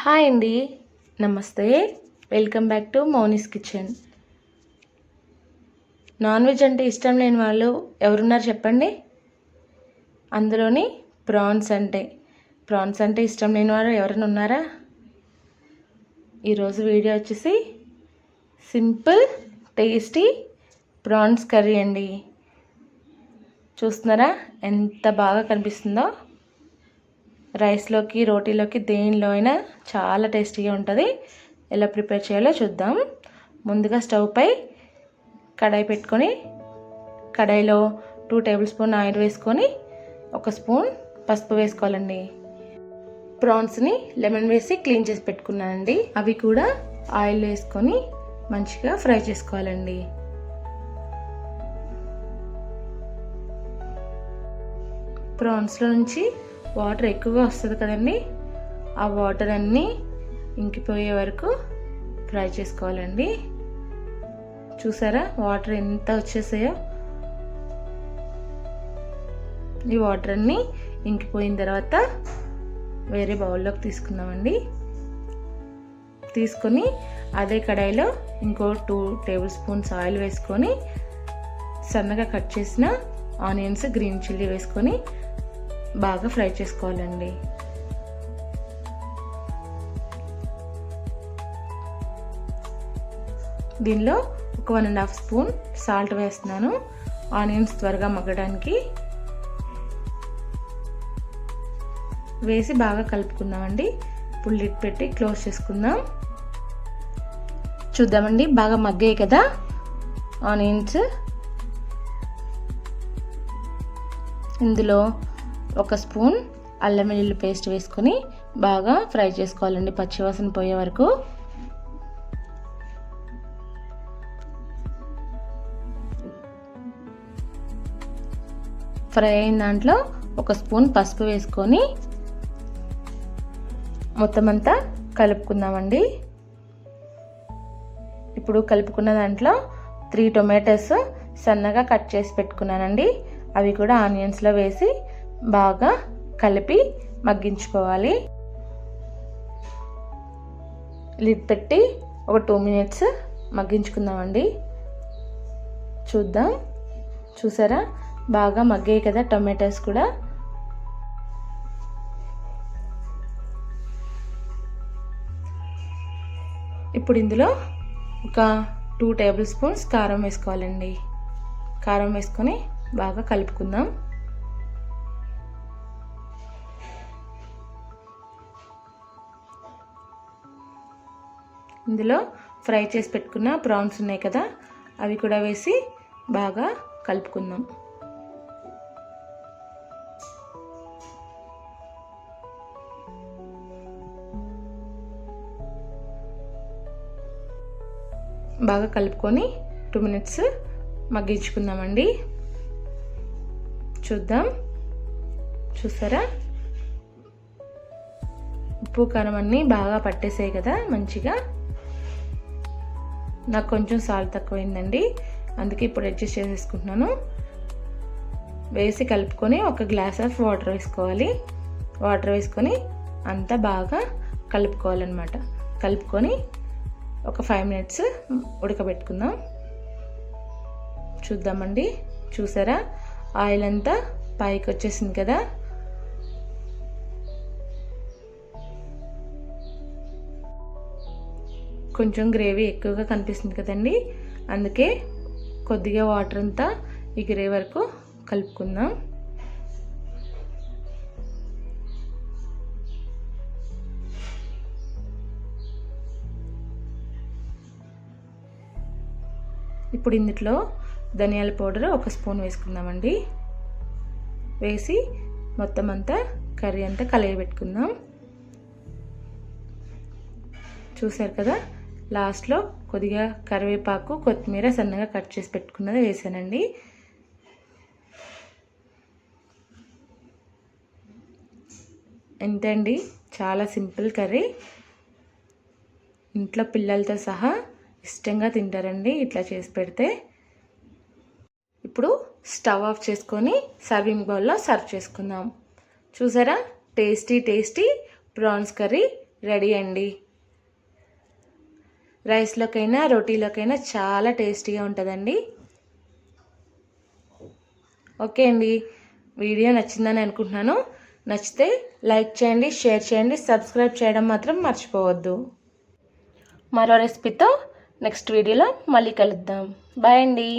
Hi అండి. నమస్తే. Welcome back to Mouni's kitchen. Non veg అంటే ఇష్టం లేని వాళ్ళు ఎవరున్నారు చెప్పండి? అందులోని ప్రాన్స్ అంటే. ప్రాన్స్ అంటే ఇష్టం లేని వారు ఎవరైనా ఉన్నారా? ఈరోజు వీడియో వచ్చేసి సింపుల్ టేస్టీ ప్రాన్స్ కర్రీ అండి. చూస్తున్నారా? ఎంత బాగా కనిపిస్తుందో? రైస్లోకి రోటీలోకి దేనిలో అయినా చాలా టేస్టీగా ఉంటుంది. ఎలా ప్రిపేర్ చేయాలో చూద్దాం. ముందుగా స్టవ్ పై కడాయి పెట్టుకొని కడాయిలో టూ టేబుల్ స్పూన్ ఆయిల్ వేసుకొని ఒక స్పూన్ పసుపు వేసుకోవాలండి. ప్రాన్స్ని లెమన్ వేసి క్లీన్ చేసి పెట్టుకున్నానండి. అవి కూడా ఆయిల్ వేసుకొని మంచిగా ఫ్రై చేసుకోవాలండి. ప్రాన్స్లో నుంచి వాటర్ ఎక్కువగా వస్తుంది కదండి ఆ వాటర్ అన్నీ ఇంకిపోయే వరకు ఫ్రై చేసుకోవాలండి. చూసారా వాటర్ ఎంత వచ్చేసాయో? ఈ వాటర్ అన్నీ ఇంకిపోయిన తర్వాత వేరే బౌల్లోకి తీసుకుందామండి. తీసుకొని అదే కడాయిలో ఇంకో టూ టేబుల్ స్పూన్స్ ఆయిల్ వేసుకొని సన్నగా కట్ చేసిన ఆనియన్స్ గ్రీన్ చిల్లీ వేసుకొని బాగా ఫ్రై చేసుకోవాలండి. దీనిలో ఒక one and half spoon salt వేస్తున్నాను. ఆనియన్స్ త్వరగా మగ్గడానికి. వేసి బాగా కలుపుకుందామండి. ఇప్పుడు లిడ్ పెట్టి క్లోజ్ చేసుకుందాం. చూద్దామండి బాగా మగ్గాయి కదా? ఆనియన్స్. ఇందులో ఒక స్పూన్ అల్లం వెల్లుల్లి పేస్ట్ వేసుకొని బాగా ఫ్రై చేసుకోవాలండి పచ్చివాసన పోయే వరకు. ఫ్రై అయిన దాంట్లో ఒక స్పూన్ పసుపు వేసుకొని మొత్తం అంతా కలుపుకుందామండి. ఇప్పుడు కలుపుకున్న దాంట్లో త్రీ టొమాటోస్ సన్నగా కట్ చేసి పెట్టుకున్నానండి. అవి కూడా ఆనియన్స్లో వేసి బాగా కలిపి మగ్గించుకోవాలి. లిడ్ పెట్టి ఒక టూ మినిట్స్ మగ్గించుకుందామండి. చూద్దాం. చూసారా? బాగా మగ్గాయి కదా టొమాటోస్ కూడా. ఇప్పుడు ఇందులో ఒక టూ టేబుల్ స్పూన్స్ కారం వేసుకోవాలండి. కారం వేసుకొని బాగా కలుపుకుందాం. ఇందులో ఫ్రై చేసి పెట్టుకున్న ప్రాన్స్ ఉన్నాయి కదా అవి కూడా వేసి బాగా కలుపుకుందాం. బాగా కలుపుకొని టూ మినిట్స్ మగ్గించుకుందామండి. చూద్దాం. చూసారా? ఉప్పు కారం అన్నీ బాగా పట్టేసాయి కదా మంచిగా. నాకు కొంచెం సాల్ట్ తక్కువైందండి. అందుకే ఇప్పుడు అడ్జస్ట్ చేసేసుకుంటున్నాను. వేసి కలుపుకొని ఒక గ్లాస్ ఆఫ్ వాటర్ వేసుకోవాలి. వాటర్ వేసుకొని అంతా బాగా కలుపుకోవాలన్నమాట. కలుపుకొని ఒక ఫైవ్ మినిట్స్ ఉడకబెట్టుకుందాం. చూద్దామండి. చూసారా? ఆయిల్ అంతా పైకి వచ్చేసింది కదా? కొంచెం గ్రేవీ ఎక్కువగా కనిపిస్తుంది కదండి. అందుకే కొద్దిగా వాటర్ అంతా ఎగిరే వరకు కలుపుకుందాం. ఇప్పుడు ఇందులో ధనియాల పౌడర్ ఒక స్పూన్ వేసుకుందామండి. వేసి మొత్తం అంతా కర్రీ అంతా కలయబెట్టుకుందాం చూసారు కదా? లాస్ట్లో కొద్దిగా కరివేపాకు కొత్తిమీర సన్నగా కట్ చేసి పెట్టుకున్నది వేసానండి. ఎంత అండి చాలా సింపుల్ కర్రీ. ఇంట్లో పిల్లలతో సహా ఇష్టంగా తింటారండి ఇట్లా చేసి పెడితే. ఇప్పుడు స్టవ్ ఆఫ్ చేసుకొని సర్వింగ్ బౌల్లో సర్వ్ చేసుకుందాం. చూసారా? Tasty tasty prawns curry ready అండి. రైస్లోకైనా రోటీలోకైనా చాలా టేస్టీగా ఉంటుందండి. ఓకే అండి. వీడియో నచ్చిందని అనుకుంటున్నాను. నచ్చితే లైక్ చేయండి షేర్ చేయండి సబ్స్క్రైబ్ చేయడం మాత్రం మర్చిపోవద్దు. మరో రెసిపీతో నెక్స్ట్ వీడియోలో మళ్ళీ కలుద్దాం. బాయ్ అండి.